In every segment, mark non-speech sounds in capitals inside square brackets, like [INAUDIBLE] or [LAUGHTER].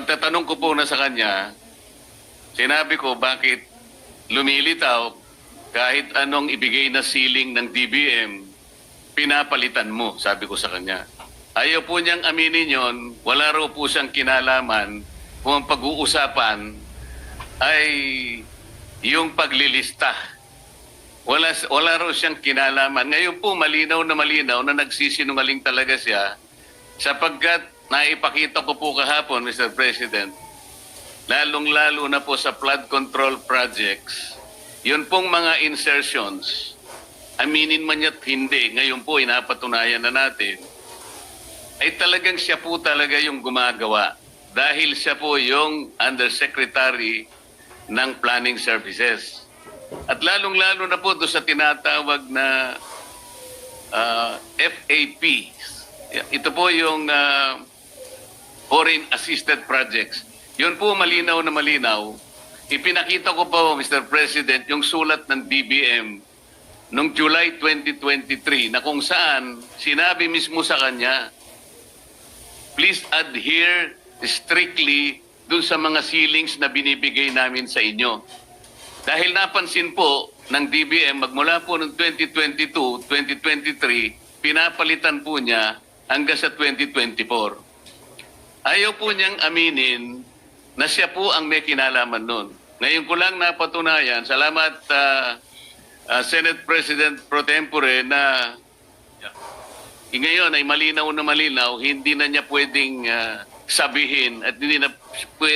pagtatanong ko po na sa kanya, sinabi ko bakit lumilitaw kahit anong ibigay na ceiling ng DBM, pinapalitan mo, sabi ko sa kanya. Ayaw po niyang aminin yon, wala raw po siyang kinalaman kung ang pag-uusapan ay yung paglilista. Wala, wala raw siyang kinalaman. Ngayon po, malinaw na malinaw na nagsisinungaling talaga siya sapagkat naipakita ko po kahapon, Mr. President, lalong-lalo na po sa flood control projects, yun pong mga insertions, aminin man ya't hindi, ngayon po inapatunayan na natin, ay talagang siya po talaga yung gumagawa dahil siya po yung undersecretary ng planning services. At lalong-lalo na po doon sa tinatawag na ah, FAP. Ito po yung ah, Foreign Assisted Projects. Yun po malinaw na malinaw. Ipinakita ko po, Mr. President, yung sulat ng DBM noong July 2023 na kung saan sinabi mismo sa kanya, please adhere strictly dun sa mga ceilings na binibigay namin sa inyo. Dahil napansin po ng DBM magmula po noong 2022, 2023, pinapalitan po niya hanggang sa 2024. Ayaw po niyang aminin na siya po ang may kinalaman nun. Ngayon ko lang napatunayan, salamat ah, ah, Senate President Pro Tempore na eh, ngayon ay malinaw na malinaw, hindi na niya pwedeng ah, sabihin at hindi na,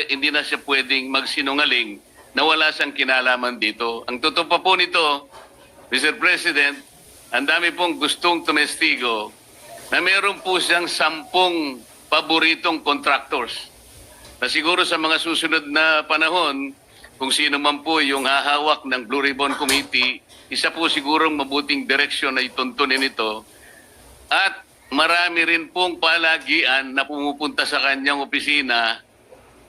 hindi na siya pwedeng magsinungaling na wala siyang kinalaman dito. Ang totoo pa po nito, Mr. President, ang dami pong gustong tumestigo na meron po siyang sampung paboritong contractors na siguro sa mga susunod na panahon, kung sino man po yung hahawak ng Blue Ribbon Committee, isa po sigurong mabuting direksyon na ituntunin ito. At marami rin pong palagian na pumupunta sa kanyang opisina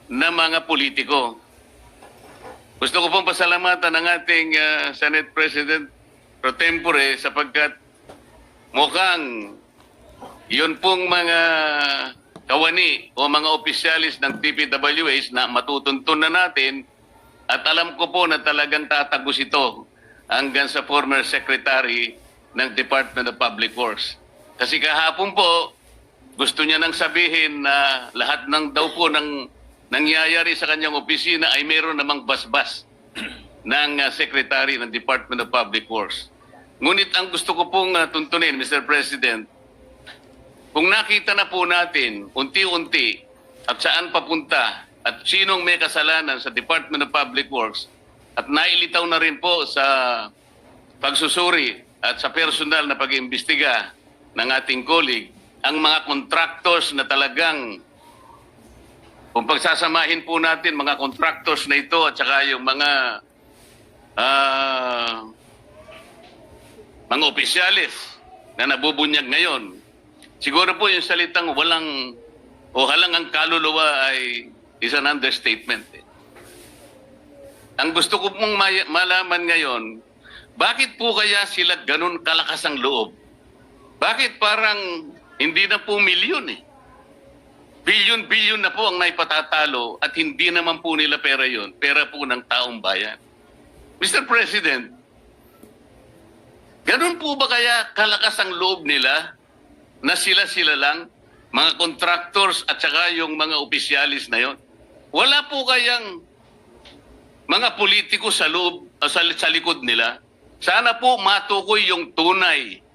na mga politiko. Gusto ko pong pasalamatan ng ating ah, Senate President pro tempore sapagkat mukhang yun pong mga kawani o mga opisyalis ng TPWH na matutuntun na natin at alam ko po na talagang tatagos ito hanggang sa former secretary ng Department of Public Works. Kasi kahapon po, gusto niya nang sabihin na lahat ng daw po ng nangyayari sa kanyang opisina ay meron namang basbas [CLEARS THROAT] ng uh, secretary ng Department of Public Works. Ngunit ang gusto ko pong uh, tuntunin, Mr. President, kung nakita na po natin unti-unti at saan papunta at sinong may kasalanan sa Department of Public Works at nailitaw na rin po sa pagsusuri at sa personal na pag-imbestiga ng ating colleague ang mga contractors na talagang kung pagsasamahin po natin mga contractors na ito at saka yung mga ah, mga opisyalis na nabubunyag ngayon Siguro po yung salitang walang o halang ang kaluluwa ay is an understatement. eh. Ang gusto ko pong malaman ngayon, bakit po kaya sila ganun kalakas ang loob? Bakit parang hindi na po milyon eh? Bilyon-bilyon na po ang naipatatalo at hindi naman po nila pera yon, pera po ng taong bayan. Mr. President, ganun po ba kaya kalakas ang loob nila na sila-sila lang, mga contractors at saka yung mga opisyalis na yon. Wala po kayang mga politiko sa loob o sa, sa likod nila. Sana po matukoy yung tunay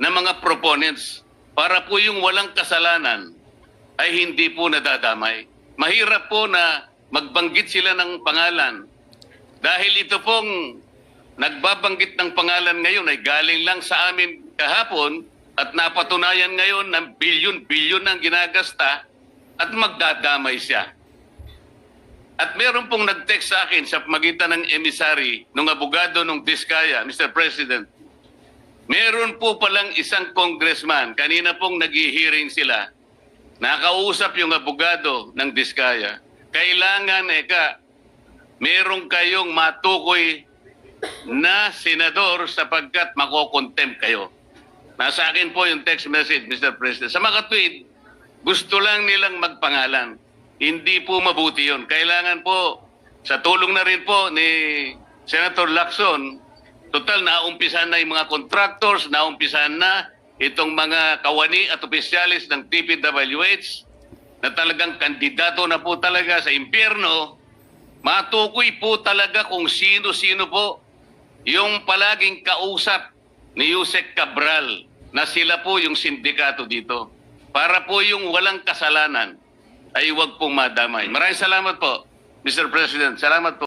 na mga proponents para po yung walang kasalanan ay hindi po nadadamay. Mahirap po na magbanggit sila ng pangalan dahil ito pong nagbabanggit ng pangalan ngayon ay galing lang sa amin kahapon at napatunayan ngayon na bilyon-bilyon ang ginagasta at magdadamay siya. At meron pong nag-text sa akin sa magitan ng emisary ng abogado ng Diskaya, Mr. President. Meron po palang isang congressman, kanina pong nag-hearing sila, nakausap yung abogado ng Diskaya. Kailangan, eka, meron kayong matukoy na senador sapagkat makokontempt kayo. Nasa akin po yung text message, Mr. President. Sa mga tweet, gusto lang nilang magpangalan. Hindi po mabuti yun. Kailangan po, sa tulong na rin po ni Senator Lacson, total naumpisan na yung mga contractors, naumpisan na itong mga kawani at opisyalis ng TPWH na talagang kandidato na po talaga sa impyerno, matukoy po talaga kung sino-sino po yung palaging kausap ni Yusek Cabral na sila po yung sindikato dito. Para po yung walang kasalanan ay huwag pong madamay. Maraming salamat po, Mr. President. Salamat po.